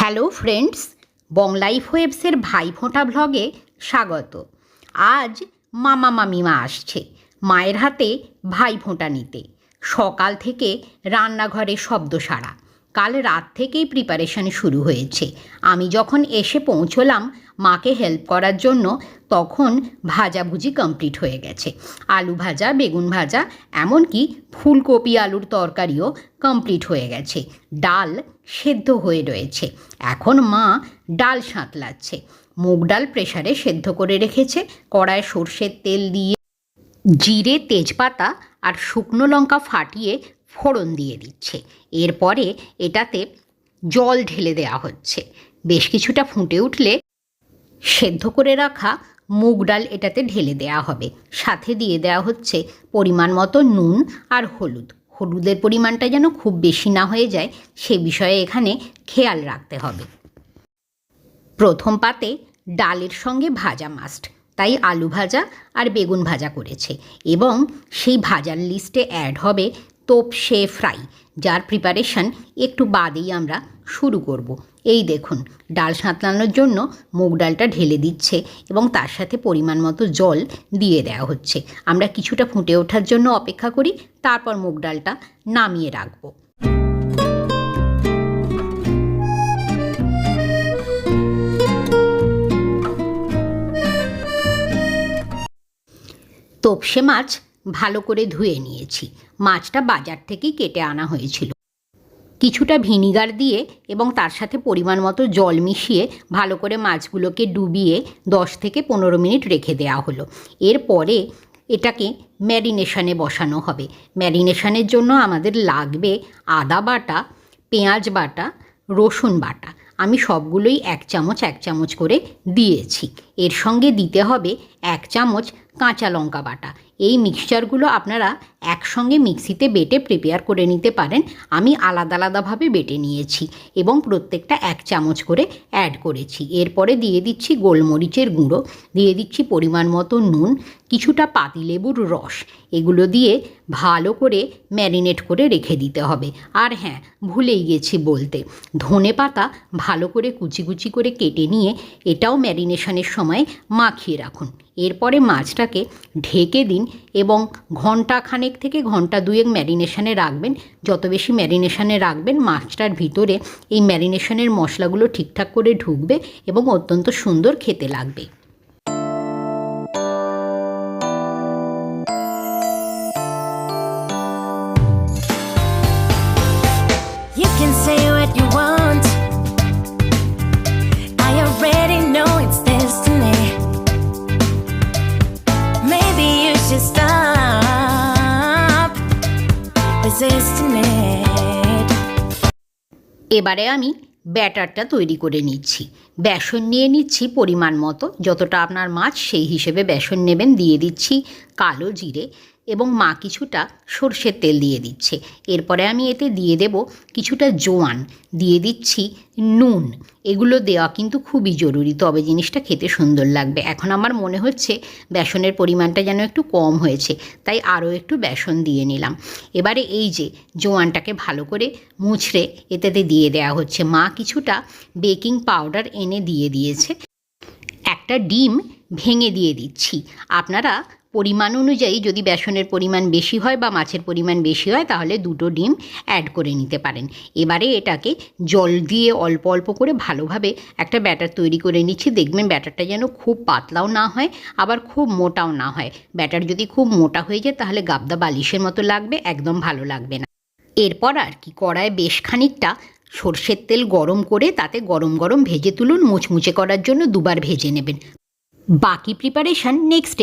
Hello friends Bonglife ওয়েবসের ভাইফোঁটা ব্লগে স্বাগত। আজ মামা মামিমা আসছে, মায়ের হাতে ভাইফোঁটা নিতে। সকাল থেকে রান্নাঘরে শব্দ সারা। কাল রাত থেকেই প্রিপারেশন শুরু হয়েছে। আমি যখন এসে পৌঁছলাম মাকে হেল্প করার জন্য, তখন ভাজাভুজি কমপ্লিট হয়ে গেছে। আলু ভাজা, বেগুন ভাজা, এমনকি ফুলকপি আলুর তরকারিও কমপ্লিট হয়ে গেছে। ডাল সেদ্ধ হয়ে রয়েছে। এখন মা ডাল সাঁতলাচ্ছে। মুগ ডাল প্রেসারে সেদ্ধ করে রেখেছে। কড়ায় সর্ষের তেল দিয়ে জিরে, তেজপাতা আর শুকনো লঙ্কা ফাটিয়ে ফোড়ন দিয়ে দিচ্ছে। এরপরে এটাতে জল ঢেলে দেওয়া হচ্ছে। বেশ কিছুটা ফুটে উঠলে সেদ্ধ করে রাখা মুগ ডাল এটাতে ঢেলে দেওয়া হবে। সাথে দিয়ে দেওয়া হচ্ছে পরিমাণ মতো নুন আর হলুদ। হলুদের পরিমাণটা যেন খুব বেশি না হয়ে যায়, সে বিষয়ে এখানে খেয়াল রাখতে হবে। প্রথম পাতে ডালের সঙ্গে ভাজা মাস্ট তাই আলু ভাজা আর বেগুন ভাজা করেছে। এবং সেই ভাজার লিস্টে অ্যাড হবে তোপসে ফ্রাই, যার প্রিপারেশন একটু বাদেই আমরা শুরু করব। এই দেখুন, ডাল সাঁতলানোর জন্য মুগ ডালটা ঢেলে দিচ্ছে এবং তার সাথে পরিমাণ মতো জল দিয়ে দেওয়া হচ্ছে। আমরা কিছুটা ফুটে ওঠার জন্য অপেক্ষা করি, তারপর মুগ ডালটা নামিয়ে রাখব। তোপসে মাছ ভালো করে ধুয়ে নিয়েছি। মাছটা বাজার থেকেই কেটে আনা হয়েছিল। কিছুটা ভিনিগার দিয়ে এবং তার সাথে পরিমাণ মতো জল মিশিয়ে ভালো করে মাছগুলোকে ডুবিয়ে দশ থেকে পনেরো মিনিট রেখে দেওয়া হলো। এরপরে এটাকে ম্যারিনেশনে বসানো হবে। ম্যারিনেশনের জন্য আমাদের লাগবে আদা বাটা, পেঁয়াজ বাটা, রসুন বাটা। আমি সবগুলোই এক চামচ এক চামচ করে দিয়েছি। এর সঙ্গে দিতে হবে এক চামচ কাঁচা লঙ্কা বাটা। এই মিক্সচারগুলো আপনারা একসঙ্গে মিক্সিতে বেটে প্রিপেয়ার করে নিতে পারেন। আমি আলাদা আলাদাভাবে বেটে নিয়েছি এবং প্রত্যেকটা এক চামচ করে অ্যাড করেছি। এরপরে দিয়ে দিচ্ছি গোলমরিচের গুঁড়ো, দিয়ে দিচ্ছি পরিমাণ মতো নুন, কিছুটা পাতিলেবুর রস। এগুলো দিয়ে ভালো করে ম্যারিনেট করে রেখে দিতে হবে। আর হ্যাঁ ভুলেই গেছি বলতে, ধনে পাতা ভালো করে কুচি কুচি করে কেটে নিয়ে এটাও ম্যারিনেশনের সময় মাখিয়ে রাখুন। এরপরে মাছটাকে ঢেকে দিন এবং ঘণ্টা খানেক থেকে ঘণ্টা দুয়েক ম্যারিনেশানে রাখবেন। যত বেশি ম্যারিনেশানে রাখবেন, মাছটার ভিতরে এই ম্যারিনেশনের মশলাগুলো ঠিকঠাক করে ঢুকবে এবং অত্যন্ত সুন্দর খেতে লাগবে। এবারে আমি ব্যাটারটা তৈরি করে নিচ্ছি। বেসন নিয়ে নিচ্ছি পরিমাণ মতো। যতটা আপনার মাছ, সেই হিসেবে বেসন নেবেন। দিয়ে দিচ্ছি কালো জিরে। এবং মা কিছুটা সর্ষের তেল দিয়ে দিচ্ছে। এরপরে আমি এতে দিয়ে দেব কিছুটা জোয়ান, দিয়ে দিচ্ছি নুন। এগুলো দেওয়া কিন্তু খুবই জরুরি, তবে জিনিসটা খেতে সুন্দর লাগবে। এখন আমার মনে হচ্ছে বেসনের পরিমাণটা যেন একটু কম হয়েছে, তাই আরও একটু বেসন দিয়ে নিলাম। এবারে এই যে জোয়ানটাকে ভালো করে মুছড়ে এতেতে দিয়ে দেওয়া হচ্ছে। মা কিছুটা বেকিং পাউডার এনে দিয়ে দিয়েছে। একটা ডিম ভেঙে দিয়ে দিচ্ছি। আপনারা পরিমাণ অনুযায়ী যদি বেসনের পরিমাণ বেশি হয় বা মাছের পরিমাণ বেশি হয়, তাহলে দুটো ডিম অ্যাড করে নিতে পারেন। এবারে এটাকে জল দিয়ে অল্প অল্প করে ভালোভাবে একটা ব্যাটার তৈরি করে নিচ্ছি। দেখবেন ব্যাটারটা যেন খুব পাতলাও না হয়, আবার খুব মোটাও না হয়। ব্যাটার যদি খুব মোটা হয়ে যায়, তাহলে গাবদা বালিশের মতো লাগবে, একদম ভালো লাগবে না। এরপর আর কি, কড়ায় বেশ খানিকটা সর্ষের তেল গরম করে তাতে গরম গরম ভেজে তুলুন। মুচমুচে করার জন্য দুবার ভেজে নেবেন। বাকি প্রিপারেশান নেক্সট